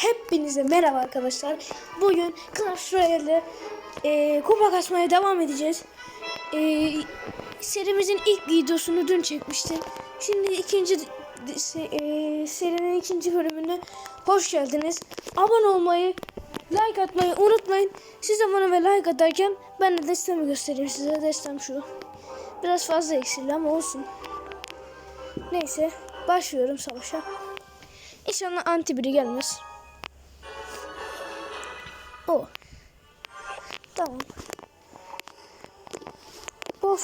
Hepinize merhaba arkadaşlar. Bugün Clash Royale'de e, kupa kasmaya devam edeceğiz. E, serimizin ilk videosunu dün çekmiştim. Şimdi ikinci se, e, serinin ikinci bölümüne hoş geldiniz. Abone olmayı, like atmayı unutmayın. Siz abone ve like atarken ben de destemi göstereyim size. Destem şu. Biraz fazla eksildi ama olsun. Neyse başlıyorum savaşa. İnşallah anti biri gelmez. O. Tamam. Bol.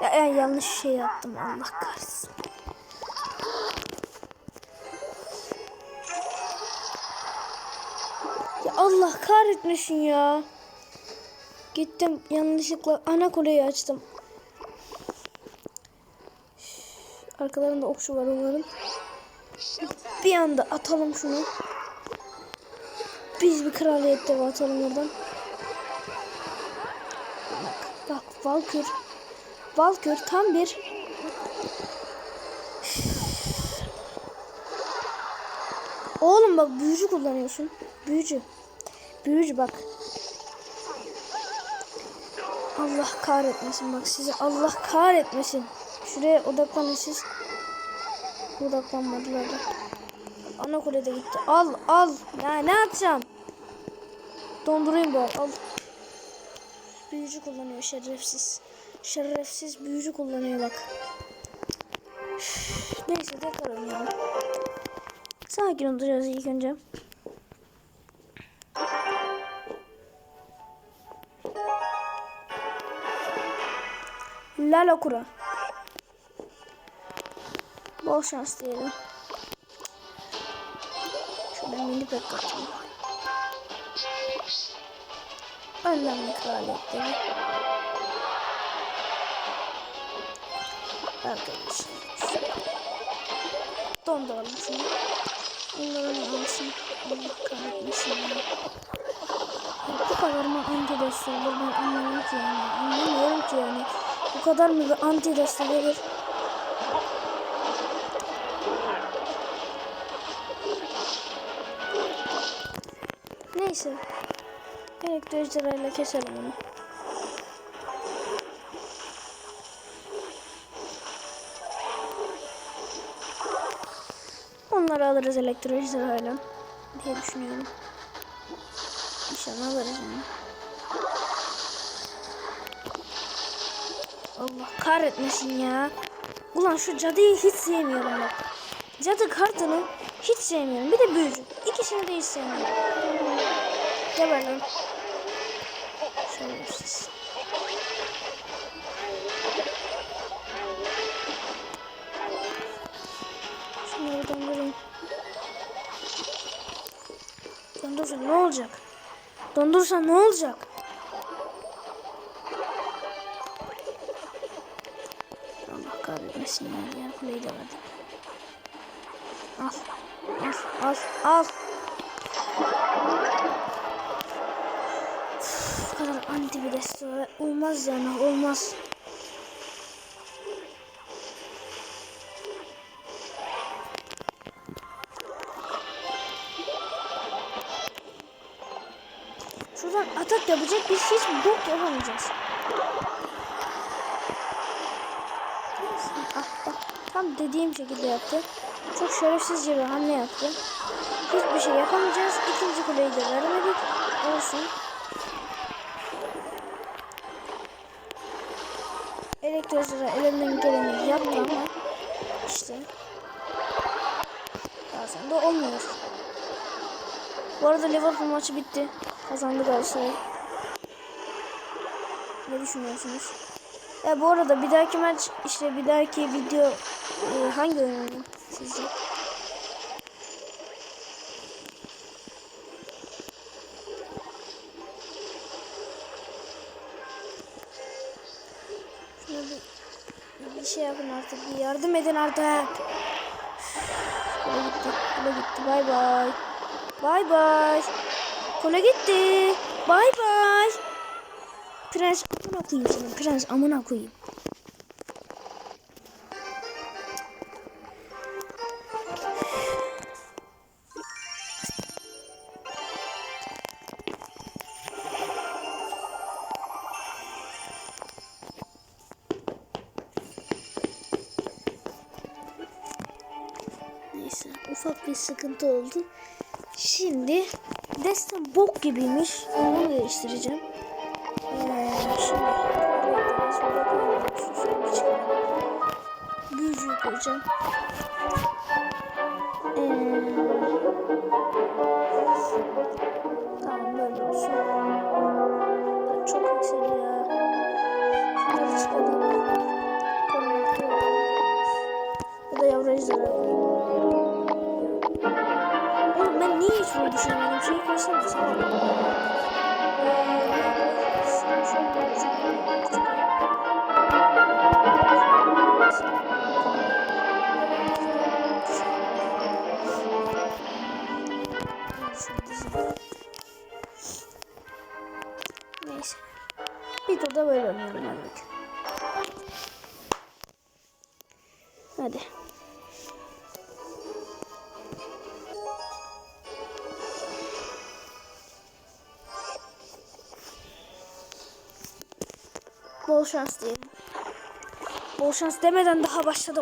Ya, ya yanlış şey yaptım Allah kahretsin. Ya Allah kahretmesin ya. Gittim yanlışlıkla ana kuleyi açtım. Arkalarında okçu var onların. Bir anda atalım şunu. Biz bir kraliyet devi atalım oradan. Bak, bak Valkür. Valkür tam bir Oğlum bak büyücü kullanıyorsun. Büyücü. Büyücü bak. Allah kahretmesin bak sizi Allah kahretmesin. Şuraya odaklanın siz. Odaklanmadılar da. Ana kulede gitti. Al al. Ya ne atacağım? Dondurayım bari al. Büyücü kullanıyor şerefsiz. Şerefsiz büyücü kullanıyor bak. Üf, Neyse tekrar oynayalım. Sakin olacağız ilk önce. Lala Kura. Bol şans diyelim. Pek kaçalım. Önden bir kraliyetleri. Arkadaşlar. Donduralım şunu. Onların alsın. Allah kahretmesin Bu kadar mı anti deste olur ben anlamıyorum ki yani. Anlamıyorum ki yani. Bu kadar mı bir anti deste Neyse. Elektro ejderhayla keselim onu. Onları alırız elektro ejderhayla diye düşünüyorum. İnşallah alırız onu. Allah kahretmesin ya. Ulan şu cadıyı hiç sevmiyorum bak. Cadı kartını hiç sevmiyorum. Bir de büyücü. İkisini de hiç sevmiyorum. Geber lan. Şerefsiz. Şunları dondurayım. Dondursa ne olacak? Dondursa ne olacak? Allah kahretmesin ya. Diğer kuleyi de verdim. Al. Al. Al. Al. Bu kadar anti bir deste olmaz yani olmaz. Şuradan atak yapacak biz hiç bok yapamayacağız. Ah bak tam dediğim şekilde yaptı. Çok şerefsizce bir hamle yaptı. Hiçbir şey yapamayacağız. İkinci kuleyi de veremedik. Olsun. Elektrosura elinden geleni yaptı ama işte bazen de olmuyor. Bu arada Liverpool maçı bitti. Kazandı Galatasaray. Ne düşünüyorsunuz? E bu arada bir dahaki maç işte bir dahaki video e, hangi oyun sizce? Bir, bir şey yapın artık. Bir yardım edin artık. Kule gitti. Kule gitti. Bay bay. Bay bay. Kule gitti. Bay bay. Prens amına koyayım senin. Prens amına koyayım. Ufak bir sıkıntı oldu. Şimdi destem bok gibiymiş. Onu değiştireceğim. Ee, şimdi. Büyücüyü koyacağım. Ee, tamam böyle olsun. Şunu dizeyim. Neyse. Bir turda böyle oynayalım hadi. Hadi. Şans diyelim. Bol şans demeden daha başladı.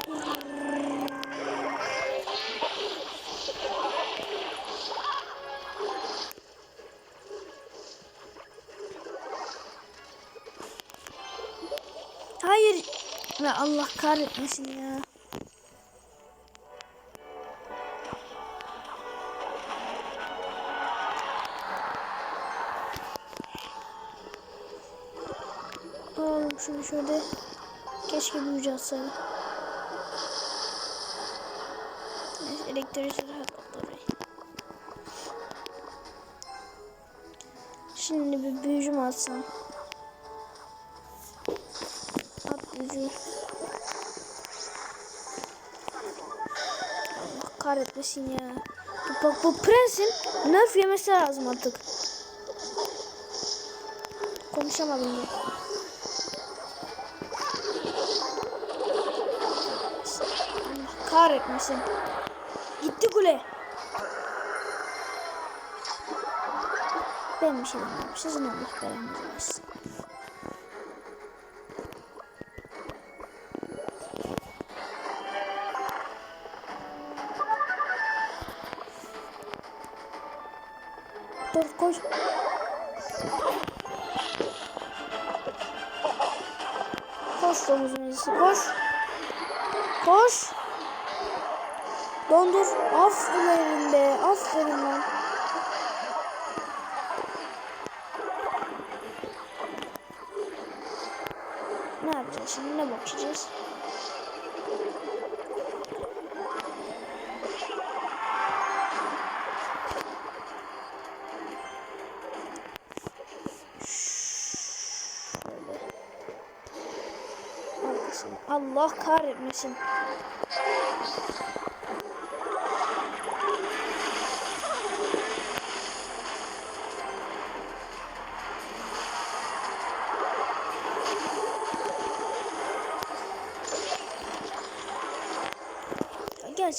Hayır. Ya Allah kahretmesin ya. Şunu şöyle. Keşke büyücü atsaydı. Neyse elektrikleri kapattı orayı. Şimdi bir büyücü mü atsam? At büyücü. Allah kahretmesin ya. Bak bu prensin nerf yemesi lazım artık. Konuşamadım ben. Kahretmesin. Gitti kule. Ben bir şey demiyorum. Sizin Allah belanızı versin. Dur koş. Koş domuzun iyisi koş. Koş. Dondur. Aferin be. Aferin lan. Ne yapacağız şimdi? Ne bakacağız? Allah kahretmesin.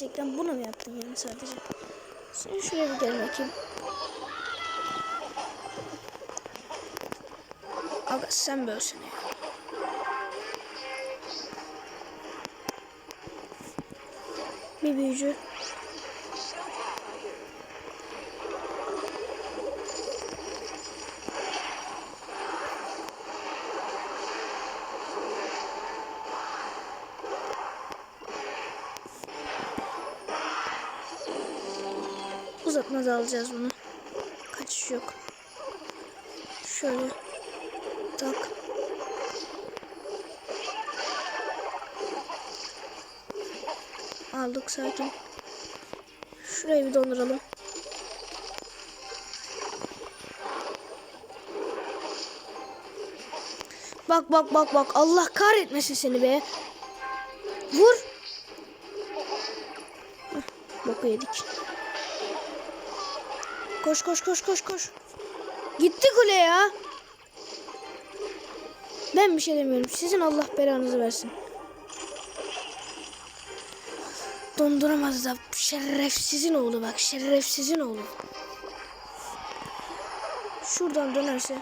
Gerçekten bunu mu yaptım yani sadece? Sen şuraya bir gel bakayım. Aga sen bölsene ya. Bir büyücü. Uzatmada alacağız bunu. Kaçış yok. Şöyle. Tak. Aldık sakin. Şurayı bir donduralım. Bak bak bak bak Allah kahretmesin seni be. Vur. Hah, Boku yedik. Koş koş koş koş koş. Gitti kule ya. Ben bir şey demiyorum. Sizin Allah belanızı versin. Donduramaz da şerefsizin oğlu bak şerefsizin oğlu. Şuradan dönerse.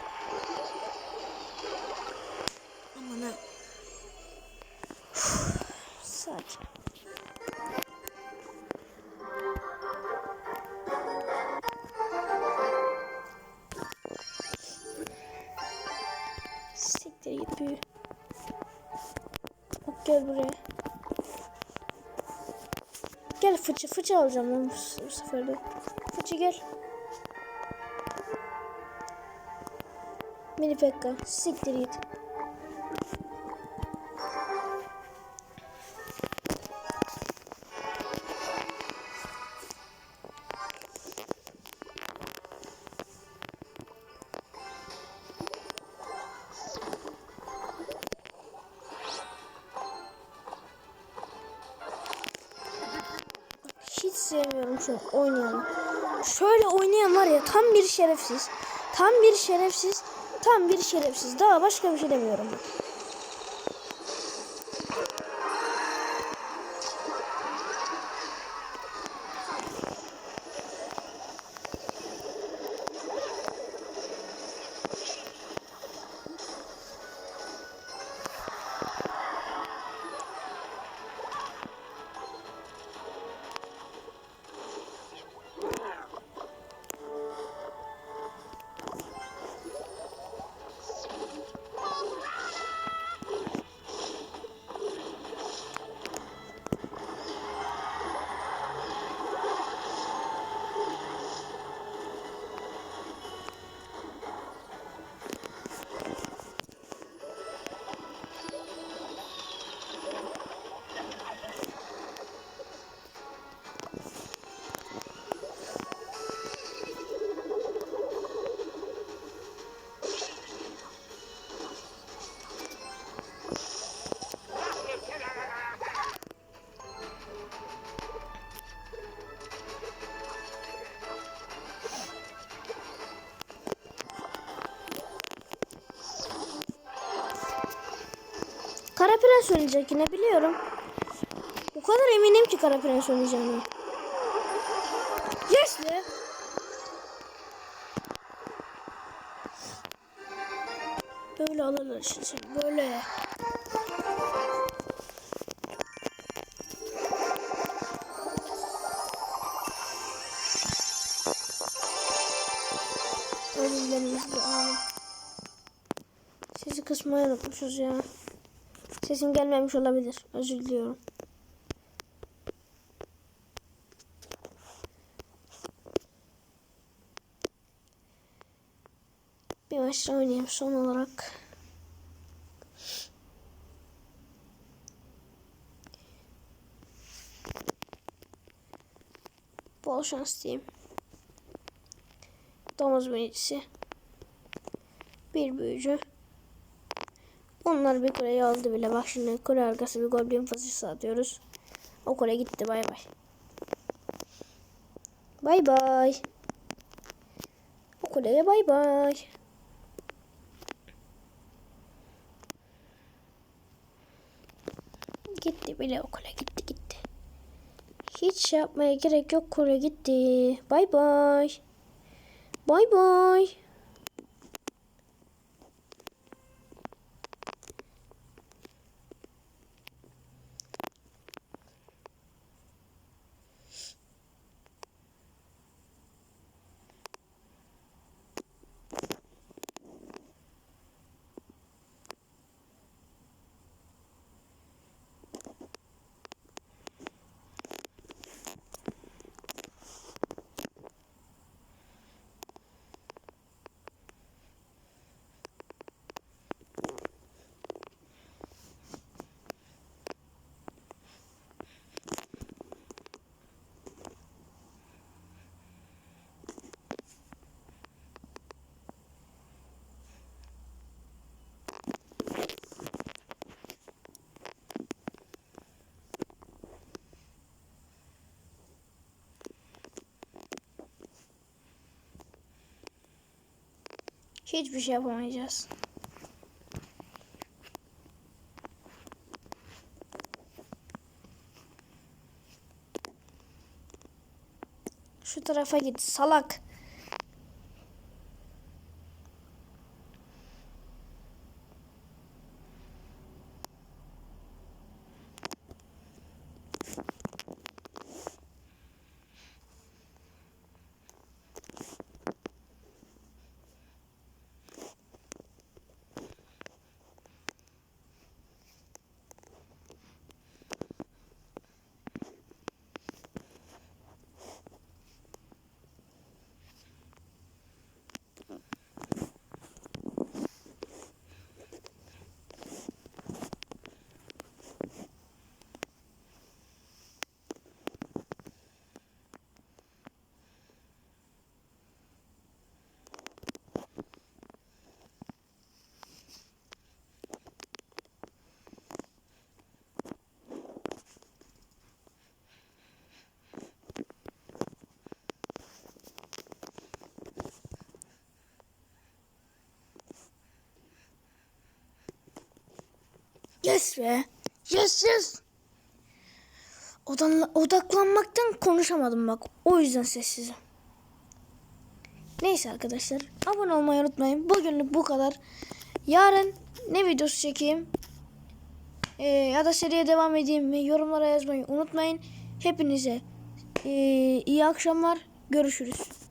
Nereye git büyü. Bak gel buraya. Gel fıçı fıçı alacağım ben bu, bu sefer de. Fıçı gel. Mini Pekka siktir git. Sevmiyorum şu oynayanı. Şöyle oynayan var ya tam bir şerefsiz. Tam bir şerefsiz. Tam bir şerefsiz. Daha başka bir şey demiyorum. Kara Prens oynayacak yine biliyorum. O kadar eminim ki Kara Prens oynayacağını. Yes be. Böyle alırlar işte böyle. Ölümlerimiz bir an. Sesi kısmayı unutmuşuz ya. Sesim gelmemiş olabilir. Özür diliyorum. Bir maç oynayayım son olarak. Bol şans diyeyim. Domuz büyücüsü. Bir büyücü. Onlar bir kuleyi aldı bile. Bak şimdi kule arkası bir goblin fasısı atıyoruz. O kule gitti. Bay bay. Bay bay. O kuleye bay bay. Gitti bile o kule gitti gitti. Hiç yapmaya gerek yok kule gitti. Bay bay. Bay bay. Hiçbir şey yapamayacağız. Şu tarafa git salak. Yes be. Yes yes. Odan, odaklanmaktan konuşamadım bak. O yüzden sessizim. Neyse arkadaşlar. Abone olmayı unutmayın. Bugünlük bu kadar. Yarın ne videosu çekeyim? Ee, ya da seriye devam edeyim mi? Yorumlara yazmayı unutmayın. Hepinize ee, iyi akşamlar. Görüşürüz.